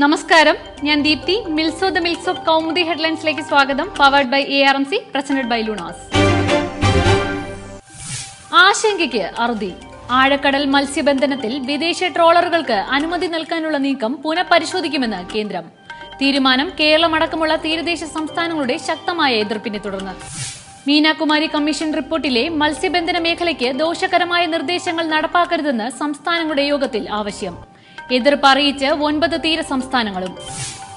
നമസ്കാരം. ഞാൻ ദീപ്തി. മിൽസോ ദ മിൽസ് ഓഫ് കൗമുദി ഹെഡ്ലൈൻസിലേക്ക് സ്വാഗതം. Powered by A R M C presented by Lunaz. ആശങ്കയ്ക്ക് അറുതി. ആഴക്കടൽ മത്സ്യബന്ധനത്തിൽ വിദേശ ട്രോളറുകൾക്ക് അനുമതി നൽകാനുള്ള നീക്കം പുനഃപരിശോധിക്കുമെന്ന് കേന്ദ്രം. തീരുമാനം കേരളമടക്കമുള്ള തീരദേശ സംസ്ഥാനങ്ങളുടെ ശക്തമായ എതിർപ്പിനെ തുടർന്ന്. മീനാകുമാരി കമ്മീഷൻ റിപ്പോർട്ടിലെ മത്സ്യബന്ധന മേഖലയ്ക്ക് ദോഷകരമായ നിർദ്ദേശങ്ങൾ നടപ്പാക്കരുതെന്ന് സംസ്ഥാനങ്ങളുടെ യോഗത്തിൽ ആവശ്യം. എതിർപ്പ് അറിയിച്ച് ഒൻപത് തീര സംസ്ഥാനങ്ങളും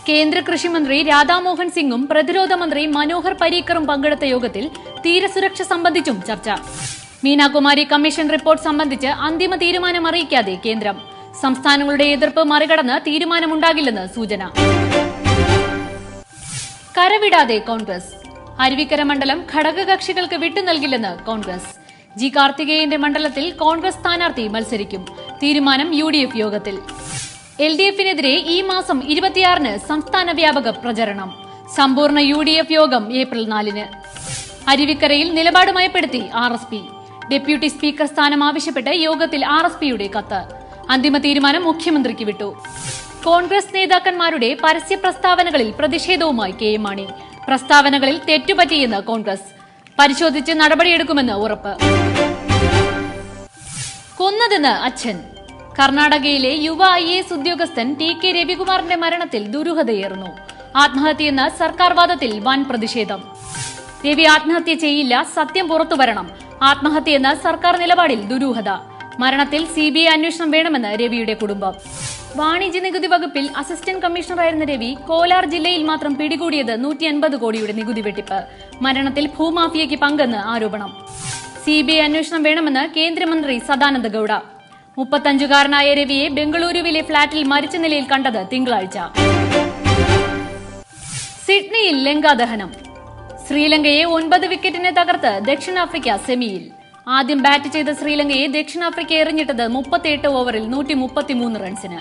കേന്ദ്ര കൃഷിമന്ത്രി രാധാമോഹൻ സിംഗും പ്രതിരോധ മന്ത്രി മനോഹർ പരീക്കറും പങ്കെടുത്ത യോഗത്തിൽ തീരസുരക്ഷ സംബന്ധിച്ചും ചർച്ച. മീനാകുമാരി കമ്മീഷൻ റിപ്പോർട്ട് സംബന്ധിച്ച് അന്തിമ തീരുമാനം അറിയിക്കാതെ കേന്ദ്രം. സംസ്ഥാനങ്ങളുടെ എതിർപ്പ് മറികടന്ന് തീരുമാനമുണ്ടാകില്ലെന്ന് സൂചന. കരവിടാതെ കോൺഗ്രസ്. അരുവിക്കര മണ്ഡലം ഘടകകക്ഷികൾക്ക് വിട്ടു നൽകില്ലെന്ന് കോൺഗ്രസ്. ജി കാർത്തികേയന്റെ മണ്ഡലത്തിൽ കോൺഗ്രസ് സ്ഥാനാർത്ഥി മത്സരിക്കും. തീരുമാനം യു ഡി എഫ് യോഗത്തിൽ. എൽ ഡി എഫിനെതിരെ ഈ മാസം ഇരുപത്തിയാറിന് സംസ്ഥാന വ്യാപക പ്രചരണം. സമ്പൂർണ യു ഡി എഫ് യോഗം ഏപ്രിൽ നാലിന്. അരുവിക്കരയിൽ നിലപാട് മയപ്പെടുത്തി R S P deputy speaker സ്ഥാനം ആവശ്യപ്പെട്ട് യോഗത്തിൽ ആർ എസ് പിയുടെ കത്ത്. അന്തിമ തീരുമാനം മുഖ്യമന്ത്രിക്ക് വിട്ടു. കോൺഗ്രസ് നേതാക്കന്മാരുടെ പരസ്യ പ്രസ്താവനകളിൽ പ്രതിഷേധവുമായി കെ എം മാണി. പ്രസ്താവനകളിൽ തെറ്റുപറ്റിയെന്ന് കോൺഗ്രസ്. പരിശോധിച്ച് നടപടിയെടുക്കുമെന്ന് ഉറപ്പ്. കൊന്നതെന്ന് അച്ഛൻ. കർണാടകയിലെ യുവ ഐ എസ് ഉദ്യോഗസ്ഥൻ ടി കെ രവികുമാറിന്റെ മരണത്തിൽ ദുരൂഹതയേറുന്നു. ആത്മഹത്യയെന്ന സർക്കാർ വാദത്തിൽ വൻ പ്രതിഷേധം. രവി ആത്മഹത്യ ചെയ്യില്ല സത്യം പുറത്തുവരണം ആത്മഹത്യയെന്ന സർക്കാർ നിലപാടിൽ ദുരൂഹത. മരണത്തിൽ സി ബി ഐ അന്വേഷണം വേണമെന്ന് രവിയുടെ കുടുംബം. വാണിജ്യ നികുതി വകുപ്പിൽ അസിസ്റ്റന്റ് കമ്മീഷണറായിരുന്ന രവി കോലാർ ജില്ലയിൽ മാത്രം പിടികൂടിയത് നൂറ്റി അൻപത് കോടിയുടെ നികുതി വെട്ടിപ്പ്. മരണത്തിൽ ഭൂമാഫിയയ്ക്ക് പങ്കെന്ന് ആരോപണം. സി ബി ഐ അന്വേഷണം വേണമെന്ന് കേന്ദ്രമന്ത്രി സദാനന്ദ ഗൌഡ. മുപ്പത്തഞ്ചുകാരനായ രവിയെ ബംഗളൂരുവിലെ ഫ്ളാറ്റിൽ മരിച്ച നിലയിൽ കണ്ടത് തിങ്കളാഴ്ച. സിഡ്നിയിൽ ലങ്കാദഹനം. ശ്രീലങ്കയെ ഒൻപത് വിക്കറ്റിന് തകർത്ത് ദക്ഷിണാഫ്രിക്ക സെമിയിൽ. ആദ്യം ബാറ്റ് ചെയ്ത ശ്രീലങ്കയെ ദക്ഷിണാഫ്രിക്ക എറിഞ്ഞിട്ടത് മുപ്പത്തിയെട്ട് ഓവറിൽ നൂറ്റി മുപ്പത്തിമൂന്ന് റൺസിന്.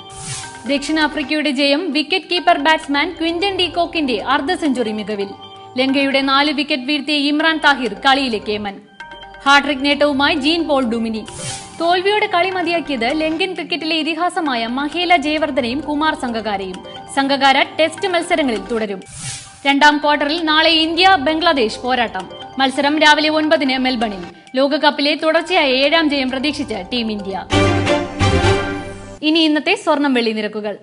ദക്ഷിണാഫ്രിക്കയുടെ ജയം wicket keeper batsman Quinton de കോക്കിന്റെ അർദ്ധ സെഞ്ചുറി മികവിൽ. ലങ്കയുടെ നാല് വിക്കറ്റ് വീഴ്ത്തിയ ഇമ്രാൻ താഹിർ കളിയിലെ കേമൻ ഹാട്രിക് നേട്ടവുമായി ജീൻ പോൾ ഡുമിനി. തോൽവിയോടെ കളി മതിയാക്കിയത് ലങ്കൻ ക്രിക്കറ്റിലെ ഇതിഹാസമായ മഹേല ജയവർദ്ധനയും കുമാർ സംഗകാരയും സംഗകാര ടെസ്റ്റ് മത്സരങ്ങളിൽ തുടരും. രണ്ടാം ക്വാർട്ടറിൽ നാളെ ഇന്ത്യ ബംഗ്ലാദേശ് പോരാട്ടം. മത്സരം രാവിലെ ഒൻപതിന് മെൽബണിൽ. ലോകകപ്പിലെ തുടർച്ചയായ ഏഴാം ജയം പ്രതീക്ഷിച്ച് ടീം ഇന്ത്യ. ഇനി ഇന്നത്തെ സ്വർണം വെള്ളി നിരക്കുകൾ.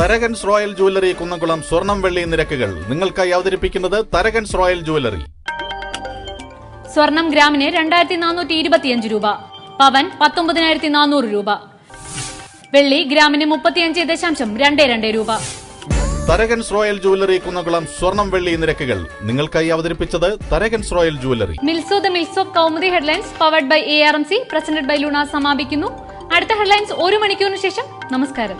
തരകൻസ് റോയൽ ജുവല്ലറി കുന്നംകുളം സ്വർണം വെള്ളി നിരക്കുകൾ. നിങ്ങൾക്കായി അവതരിപ്പിക്കുന്നത് തരകൻസ് റോയൽ ജുവല്ലറി. സ്വർണം ഗ്രാമിന് രണ്ടായിരത്തി നാനൂറ്റി ഇരുപത്തിയഞ്ച് രൂപ. പവൻ പത്തൊമ്പതിനായിരത്തി നാനൂറ് രൂപ. വെള്ളി ഗ്രാമിന് മുപ്പത്തിയഞ്ച് ദശാംശം രണ്ട് രണ്ട് രൂപ. തരകൻസ് റോയൽ ജുവല്ലറി കുന്നകുളം സ്വർണം വെള്ളി നിരക്കുകൾ. നിങ്ങൾക്കായി അവതരിപ്പിച്ചത് Tharakans royal jewellery. മിൽസോ the mills of Kaumudi headlines powered by A R M C presented by Luna സമാപിക്കുന്നു. അടുത്ത ഹെഡ്ലൈൻസ് ഒരു മണിക്കൂറിന് ശേഷം. നമസ്കാരം.